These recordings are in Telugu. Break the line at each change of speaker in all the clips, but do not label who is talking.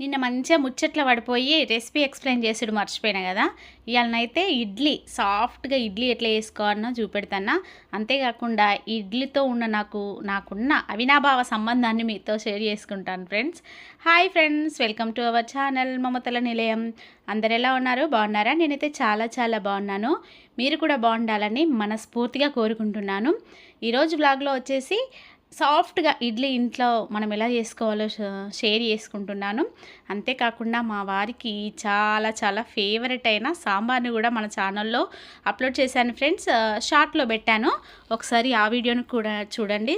నిన్న మంచిగా ముచ్చట్లు పడిపోయి రెసిపీ ఎక్స్ప్లెయిన్ చేసుడు మర్చిపోయినా కదా. ఇవాళనైతే ఇడ్లీ సాఫ్ట్గా ఇడ్లీ ఎట్లా వేసుకోవాలనో చూపెడతానా అంతేకాకుండా ఇడ్లీతో ఉన్న నాకు నాకున్న అవినాభావ సంబంధాన్ని మీతో షేర్ చేసుకుంటాను friends. Hi friends welcome to our channel మమతల నిలయం. అందరు ఎలా ఉన్నారు? బాగున్నారా? నేనైతే చాలా చాలా బాగున్నాను. మీరు కూడా బాగుండాలని మనస్ఫూర్తిగా కోరుకుంటున్నాను. ఈరోజు బ్లాగ్లో వచ్చేసి సాఫ్ట్గా ఇడ్లీ ఇంట్లో మనం ఎలా చేసుకోవాలో షేర్ చేసుకుంటున్నాను. అంతేకాకుండా మా వారికి చాలా చాలా ఫేవరెట్ అయిన సాంబార్ని కూడా మన ఛానల్లో అప్లోడ్ చేశాను ఫ్రెండ్స్. షార్ట్లో పెట్టాను. ఒకసారి ఆ వీడియోని కూడా చూడండి.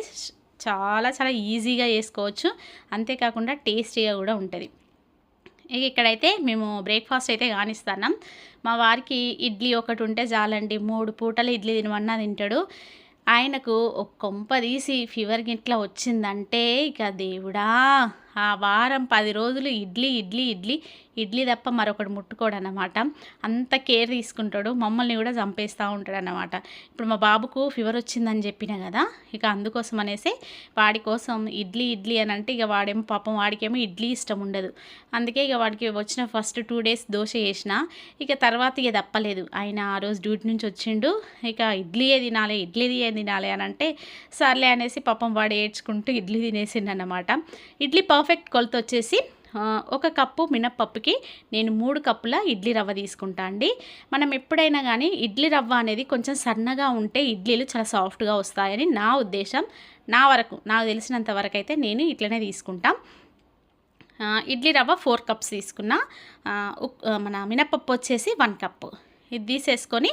చాలా చాలా ఈజీగా చేసుకోవచ్చు. అంతేకాకుండా టేస్టీగా కూడా ఉంటుంది. ఇక ఇక్కడైతే మేము బ్రేక్ఫాస్ట్ అయితే కానిస్తున్నాం. మా వారికి ఇడ్లీ ఒకటి ఉంటే చాలండి. మూడు పూటలు ఇడ్లీ తినమన్నా తింటాడు. ఆయనకు ఒక కొంప తీసి ఫీవర్ గిట్లా వచ్చిందంటే ఇక దేవుడా. ఆ వారం పది రోజులు ఇడ్లీ ఇడ్లీ ఇడ్లీ ఇడ్లీ తప్ప మరొకటి ముట్టుకోడు అన్నమాట అంత కేర్ తీసుకుంటాడు మమ్మల్ని కూడా చంపేస్తూ ఉంటాడు అనమాట ఇప్పుడు మా బాబుకు ఫీవర్ వచ్చిందని చెప్పిన కదా ఇక అందుకోసం అనేసి వాడి కోసం ఇడ్లీ ఇడ్లీ అని అంటే ఇక వాడేమో పాపం వాడికేమో ఇడ్లీ ఇష్టం ఉండదు. అందుకే ఇక వాడికి వచ్చిన ఫస్ట్ టూ డేస్ దోశ వేసిన ఇక తర్వాత ఇక తప్పలేదు. ఆయన ఆ రోజు డ్యూటీ నుంచి వచ్చిండు ఇక ఇడ్లీయే తినాలి ఇడ్లీయే తినాలి అని అంటే సర్లే అనేసి పాపం వాడు ఏడ్చుకుంటూ ఇడ్లీ తినేసిండు అనమాట ఇడ్లీ పర్ఫెక్ట్ కొలత వచ్చేసి ఒక కప్పు మినప్పప్పుకి నేను మూడు కప్పుల ఇడ్లీ రవ్వ తీసుకుంటా అండి. మనం ఎప్పుడైనా కానీ ఇడ్లీ రవ్వ అనేది కొంచెం సన్నగా ఉంటే ఇడ్లీలు చాలా సాఫ్ట్గా వస్తాయని నా ఉద్దేశం. నా వరకు నాకు తెలిసినంత వరకు అయితే నేను ఇట్లనే తీసుకుంటాం. ఇడ్లీ రవ్వ ఫోర్ కప్స్ తీసుకున్నా. ఉక్- మన మినపప్పు వచ్చేసి వన్ కప్పు. ఇది తీసేసుకొని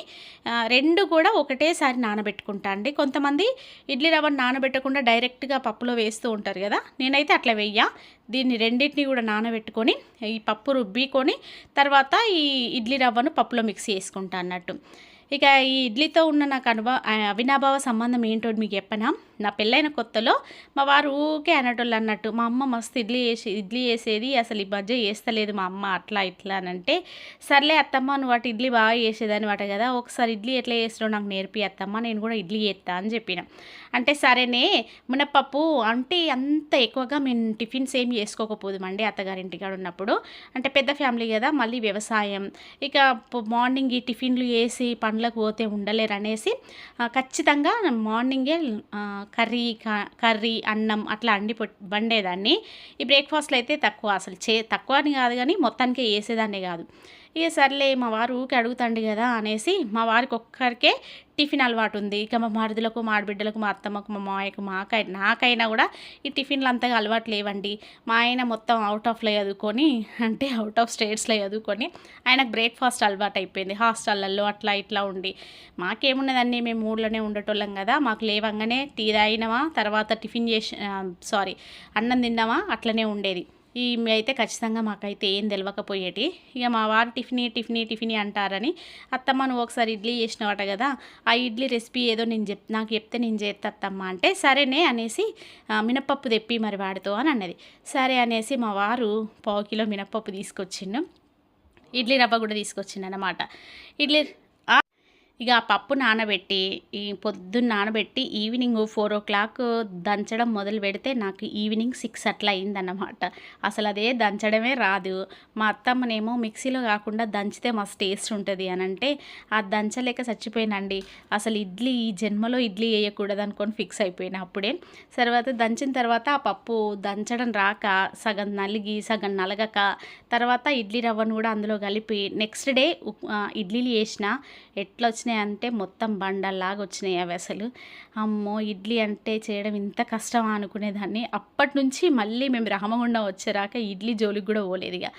రెండు కూడా ఒకటేసారి నానబెట్టుకుంటా అండి. కొంతమంది ఇడ్లీ రవ్వను నానబెట్టకుండా డైరెక్ట్గా పప్పులో వేస్తూ ఉంటారు కదా నేనైతే అట్లా వెయ్య. దీన్ని రెండింటిని కూడా నానబెట్టుకొని ఈ పప్పు రుబ్బికొని తర్వాత ఈ ఇడ్లీ రవ్వను పప్పులో మిక్స్ చేసుకుంటా అన్నట్టు. ఇక ఈ ఇడ్లీతో ఉన్న నాకు అనుభవ అవినాభావ సంబంధం ఏంటో మీకు చెప్పనా? నా పెళ్ళైన కొత్తలో మా వారు ఊకే అనేటోళ్ళు అన్నట్టు మా అమ్మ మస్తు ఇడ్లీ వేసి ఇడ్లీ వేసేది అసలు ఈ మధ్య వేస్తలేదు మా అమ్మ అట్లా ఇట్లా అని అంటే సర్లే అత్తమ్మ నువ్వు వాటి ఇడ్లీ బాగా చేసేదని వాట కదా ఒకసారి ఇడ్లీ ఎట్లా చేస్తాడో నాకు నేర్పి అత్తమ్మ నేను కూడా ఇడ్లీ చేస్తా అని చెప్పిన. అంటే సరేనే మునపప్పు అంటే అంత ఎక్కువగా మేము టిఫిన్స్ ఏం చేసుకోకపోదుమండి అత్తగారింటికాడ ఉన్నప్పుడు. అంటే పెద్ద ఫ్యామిలీ కదా మళ్ళీ వ్యవసాయం. ఇక మార్నింగ్ ఈ టిఫిన్లు వేసి పండ్లకు పోతే ఉండలేరు అనేసి ఖచ్చితంగా మార్నింగే కర్రీ కర్రీ అన్నం అట్లా అండి వండేదాన్ని. ఈ బ్రేక్ఫాస్ట్లో అయితే తక్కువ అసలు చే తక్కువ అని కాదు కానీ మొత్తానికి వేసేదాన్నే కాదు. ఇక సర్లే మా వారు ఊరికి అడుగుతండి కదా అనేసి మా వారికి ఒక్కరికే టిఫిన్ అలవాటు ఉంది. ఇక మా మరుదులకు మా ఆడబిడ్డలకు మా అత్తమ్మకు మా మాయకు మాకై నాకైనా కూడా ఈ టిఫిన్లు అంతగా అలవాటు లేవండి. మా ఆయన మొత్తం అవుట్ ఆఫ్లో చదువుకొని అంటే అవుట్ ఆఫ్ స్టేట్స్లో చదువుకొని ఆయనకు బ్రేక్ఫాస్ట్ అలవాటు అయిపోయింది. హాస్టళ్ళల్లో అట్లా ఇట్లా ఉండి. మాకేమున్నదండి మేము ఊళ్ళోనే ఉండేటోళ్ళం కదా మాకు లేవంగానే టీ తాగినామా తర్వాత టిఫిన్ చేసి సారీ అన్నం తిన్నామా అట్లనే ఉండేది. ఈ అయితే ఖచ్చితంగా మాకైతే ఏం తెలియకపోయేటి ఇక మా వారు టిఫినీ టిఫినీ టిఫినీ అంటారని అత్తమ్మ నువ్వు ఒకసారి ఇడ్లీ చేసినవాట కదా ఆ ఇడ్లీ రెసిపీ ఏదో నేను చెప్ నాకు చెప్తే నేను చేస్తా అత్తమ్మ అంటే సరేనే అనేసి మినప్పప్పు మినపప్పు తెప్పి మరి వాడితో అని అన్నది. సరే అనేసి మా వారు పావు కిలో మినపప్పు తీసుకొచ్చిండు. ఇడ్లీ రవ్వ కూడా తీసుకొచ్చిండు అనమాట ఇడ్లీ ఇక ఆ పప్పు నానబెట్టి ఈ పొద్దున్న నానబెట్టి ఈవినింగ్ ఫోర్ ఓ క్లాక్ దంచడం మొదలు పెడితే నాకు ఈవినింగ్ సిక్స్ అట్లా అయిందన్నమాట. అసలు అదే దంచడమే రాదు. మా అత్తమ్మనేమో మిక్సీలో కాకుండా దంచితే మస్తు టేస్ట్ ఉంటుంది అని అంటే ఆ దంచలేక చచ్చిపోయినండి. అసలు ఇడ్లీ ఈ జన్మలో ఇడ్లీ వేయకూడదు అనుకొని ఫిక్స్ అయిపోయిన అప్పుడే. తర్వాత దంచిన తర్వాత ఆ పప్పు దంచడం రాక సగం నలిగి సగం నలగక తర్వాత ఇడ్లీ రవ్వను కూడా అందులో కలిపి నెక్స్ట్ డే ఇడ్లీలు వేసిన ఎట్లా వచ్చినాయి అంటే మొత్తం బండల్లాగా వచ్చినాయి అవి అసలు. అమ్మో ఇడ్లీ అంటే చేయడం ఇంత కష్టమా అనుకునేదాన్ని. అప్పటి నుంచి మళ్ళీ మేము రామగుండం వచ్చేరాక ఇడ్లీ జోలికి కూడా పోలేదు ఇక.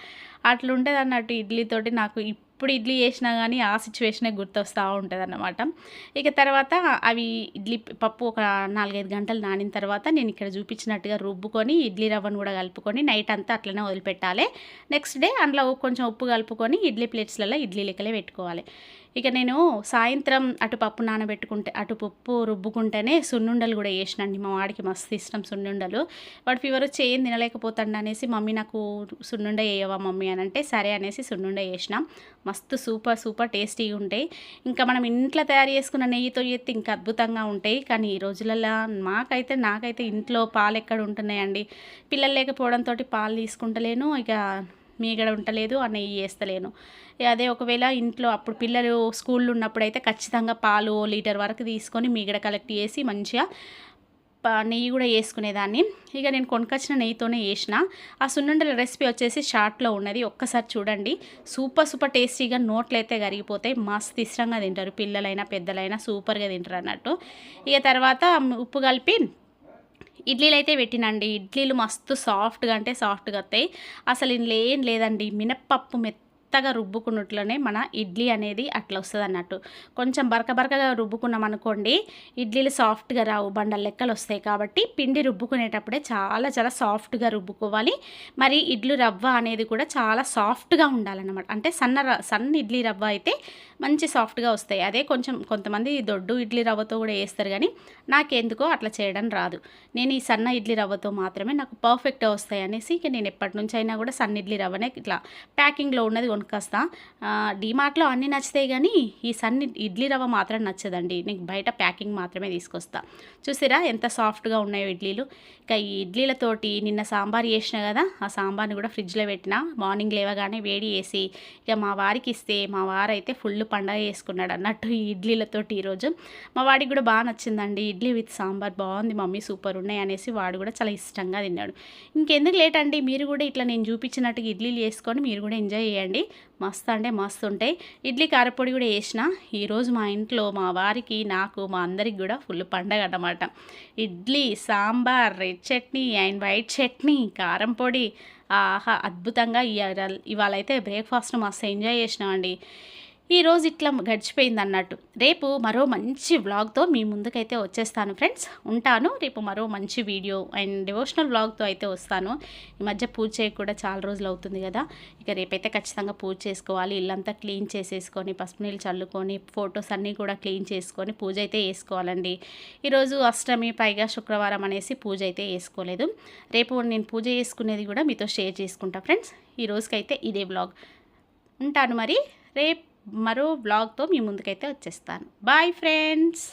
అట్లుంటుంది అన్నట్టు ఇడ్లీతోటి నాకు ఇప్పుడు ఇడ్లీ చేసినా కానీ ఆ సిచ్యువేషనే గుర్తొస్తూ ఉంటుంది అన్నమాట ఇక తర్వాత అవి ఇడ్లీ పప్పు ఒక నాలుగైదు గంటలు నానిన తర్వాత నేను ఇక్కడ చూపించినట్టుగా రుబ్బుకొని ఇడ్లీ రవ్వను కూడా కలుపుకొని నైట్ అంతా అట్లనే వదిలిపెట్టాలి. నెక్స్ట్ డే అందులో కొంచెం ఉప్పు కలుపుకొని ఇడ్లీ ప్లేట్స్లలో ఇడ్లీ లెక్కలే పెట్టుకోవాలి. ఇక నేను సాయంత్రం అటు పప్పు నానబెట్టుకుంటే అటు పప్పు రుబ్బుకుంటేనే సున్నుండలు కూడా వేసినండి. మా వాడికి మస్తు ఇష్టం సున్నుండలు. వాడు ఫీవర్ వచ్చి ఏం తినలేకపోతాడు అనేసి మమ్మీ నాకు సున్నుండ వేయవా మమ్మీ? అని అంటే సరే అనేసి సున్నుండ వేసినాం. మస్తు సూపర్ సూపర్ టేస్టీగా ఉంటాయి. ఇంకా మనం ఇంట్లో తయారు చేసుకున్న నెయ్యితో చేస్తే ఇంకా అద్భుతంగా ఉంటాయి. కానీ ఈ రోజులలో మాకైతే నాకైతే ఇంట్లో పాలు ఎక్కడ ఉంటున్నాయండి. పిల్లలు లేకపోవడంతో పాలు తీసుకుంటలేను. ఇక మీగడ ఉంటలేదు ఆ నెయ్యి వేస్తలేను. అదే ఒకవేళ ఇంట్లో అప్పుడు పిల్లలు స్కూల్లో ఉన్నప్పుడు అయితే ఖచ్చితంగా పాలు లీటర్ వరకు తీసుకొని మీగడ కలెక్ట్ చేసి మంచిగా నెయ్యి కూడా వేసుకునేదాన్ని. ఇక నేను కొనుకొచ్చిన నెయ్యితోనే వేసిన. ఆ సున్నుండల రెసిపీ వచ్చేసి షార్ట్లో ఉన్నది ఒక్కసారి చూడండి. సూపర్ సూపర్ టేస్టీగా నోట్లు అయితే కరిగిపోతాయి మస్తు ఇష్టంగా తింటారు పిల్లలైనా పెద్దలైనా సూపర్గా తింటారు అన్నట్టు. ఇక తర్వాత ఉప్పు కలిపి ఇడ్లీలు అయితే పెట్టినండి. ఇడ్లీలు మస్తు సాఫ్ట్గా అంటే సాఫ్ట్గా వస్తాయి. అసలు ఇందులో ఏం లేదండి. మినప్పప్పు మెత్త మెత్తగా రుబ్బుకున్నట్లోనే మన ఇడ్లీ అనేది అట్లా వస్తుంది అన్నట్టు. కొంచెం బరక బరకగా రుబ్బుకున్నాం అనుకోండి ఇడ్లీలు సాఫ్ట్గా రావు బండల లెక్కలు వస్తాయి కాబట్టి పిండి రుబ్బుకునేటప్పుడే చాలా చాలా సాఫ్ట్గా రుబ్బుకోవాలి. మరి ఇడ్లీ రవ్వ అనేది కూడా చాలా సాఫ్ట్గా ఉండాలన్నమాట. అంటే సన్న సన్న ఇడ్లీ రవ్వ అయితే మంచి సాఫ్ట్గా వస్తాయి. అదే కొంచెం కొంతమంది దొడ్డు ఇడ్లీ రవ్వతో కూడా వేస్తారు కానీ నాకెందుకో అట్లా చేయడం రాదు. నేను ఈ సన్న ఇడ్లీ రవ్వతో మాత్రమే నాకు పర్ఫెక్ట్గా వస్తాయి అనేసి ఇక నేను ఎప్పటి నుంచి అయినా కూడా సన్న ఇడ్లీ రవ్వనే ఇట్లా ప్యాకింగ్లో ఉన్నది కొనుక్కొస్తా. డీమార్ట్లో అన్నీ నచ్చుతాయి కానీ ఈ సన్ని ఇడ్లీ రవ్వ మాత్రం నచ్చదండి. నీకు బయట ప్యాకింగ్ మాత్రమే తీసుకొస్తా. చూసిరా ఎంత సాఫ్ట్గా ఉన్నాయో ఇడ్లీలు. ఇక ఈ ఇడ్లీలతోటి నిన్న సాంబార్ చేసిన కదా ఆ సాంబార్ని కూడా ఫ్రిడ్జ్లో పెట్టిన. మార్నింగ్ లేవగానే వేడి వేసి ఇక మా వారికి ఇస్తే మా వారైతే ఫుల్ పండగ చేసుకున్నాడు అన్నట్టు ఈ ఇడ్లీలతోటి ఈరోజు. మా వాడికి కూడా బాగా నచ్చిందండి. ఇడ్లీ విత్ సాంబార్ బాగుంది మమ్మీ సూపర్ ఉన్నాయి అనేసి వాడు కూడా చాలా ఇష్టంగా తిన్నాడు. ఇంకెందుకు లేట్ అండి? మీరు కూడా ఇట్లా నేను చూపించినట్టుగా ఇడ్లీలు వేసుకొని మీరు కూడా ఎంజాయ్ చేయండి. మస్తు అంటే మస్తు ఉంటాయి. ఇడ్లీ కారపొడి కూడా వేసిన ఈరోజు మా ఇంట్లో మా వారికి నాకు మా అందరికి కూడా ఫుల్ పండగ అన్నమాట. Idli sambar red chutney and white chutney కారం పొడి. ఆహా అద్భుతంగా ఇవాళ అయితే బ్రేక్ఫాస్ట్ మస్తు ఎంజాయ్ చేసినామండి. ఈరోజు ఇట్లా గడిచిపోయింది అన్నట్టు రేపు మరో మంచి వ్లాగ్తో మీ ముందుకైతే వచ్చేస్తాను ఫ్రెండ్స్. ఉంటాను. రేపు మరో మంచి వీడియో అండ్ డివోషనల్ వ్లాగ్తో అయితే వస్తాను. ఈ మధ్య పూజ చేయక కూడా చాలా రోజులు అవుతుంది కదా. ఇక రేపైతే ఖచ్చితంగా పూజ చేసుకోవాలి. ఇల్లంతా క్లీన్ చేసేసుకొని పసుపు నీళ్ళు చల్లుకొని ఫొటోస్ అన్నీ కూడా క్లీన్ చేసుకొని పూజ అయితే వేసుకోవాలండి ఈరోజు అష్టమి పైగా శుక్రవారం అనేసి పూజ అయితే వేసుకోలేదు రేపు నేను పూజ చేసుకునేది కూడా మీతో షేర్ చేసుకుంటా ఫ్రెండ్స్. ఈ రోజుకైతే ఇదే బ్లాగ్ ఉంటాను మరి. రేపు మరో బ్లాగ్తో మీ ముందుకైతే వచ్చేస్తాను. Bye friends